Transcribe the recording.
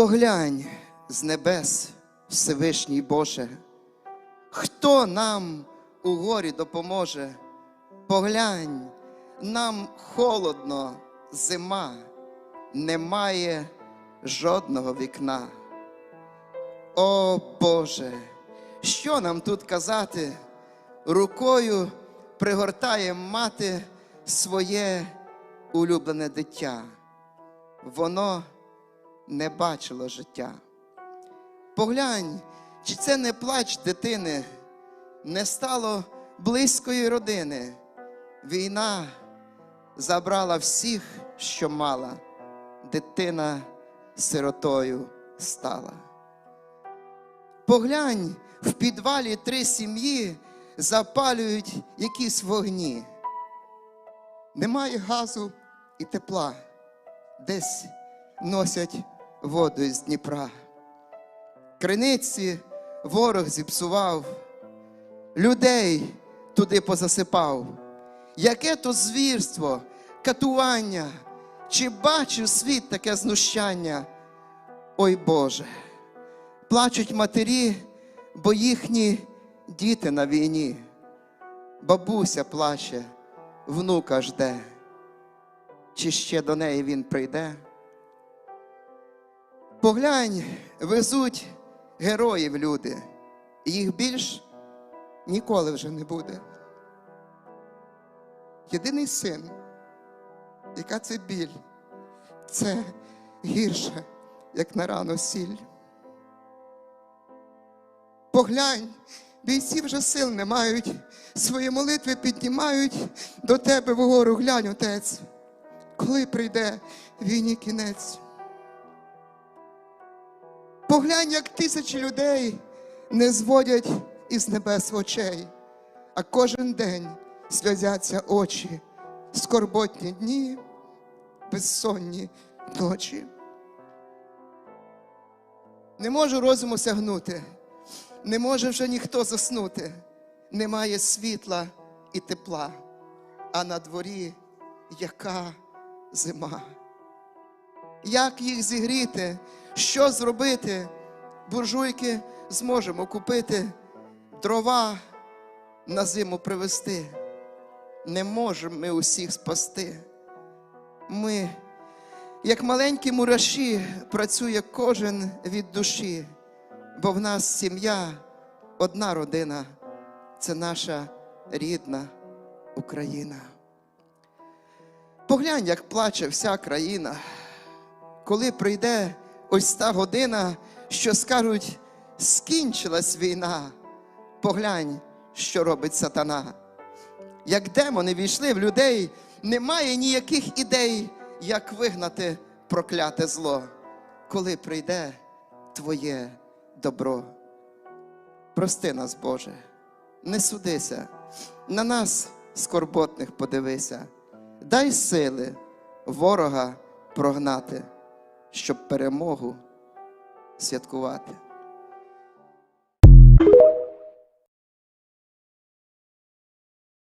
Поглянь з небес, Всевишній Боже, хто нам у горі допоможе? Поглянь, нам холодно, зима, немає жодного вікна. О Боже, що нам тут казати? Рукою пригортає мати своє улюблене дитя. Воно не бачило життя. Поглянь, чи це не плач дитини, не стало близької родини. Війна забрала всіх, що мала, дитина сиротою стала. Поглянь, в підвалі три сім'ї запалюють якісь вогні. Немає газу і тепла, десь носять воду з Дніпра. Криниці ворог зіпсував, людей туди позасипав. Яке то звірство, катування, чи бачив світ таке знущання? Ой Боже, плачуть матері, бо їхні діти на війні. Бабуся плаче, внука жде, чи ще до неї він прийде? Поглянь, везуть героїв люди, їх більш ніколи вже не буде. Єдиний син, яка це біль, це гірше, як на рану сіль. Поглянь, бійці вже сил не мають, свої молитви піднімають до тебе вгору глянь, отець, коли прийде війні кінець. Поглянь, як тисячі людей не зводять із небес очей, а кожен день сльозяться очі, скорботні дні, безсонні ночі. Не можу розуму сягнути, не може вже ніхто заснути, немає світла і тепла, а на дворі яка зима. Як їх зігріти, що зробити? Буржуйки зможемо купити, дрова на зиму привезти. Не можемо ми усіх спасти. Ми, як маленькі мураші, працює кожен від душі, бо в нас сім'я, одна родина це наша рідна Україна. Поглянь, як плаче вся країна, коли прийде ось та година, що скажуть, скінчилась війна. Поглянь, що робить сатана. Як демони війшли в людей, немає ніяких ідей, як вигнати прокляте зло, коли прийде Твоє добро. Прости нас, Боже, не судися, на нас, скорботних, подивися, дай сили ворога прогнати, щоб перемогу святкувати.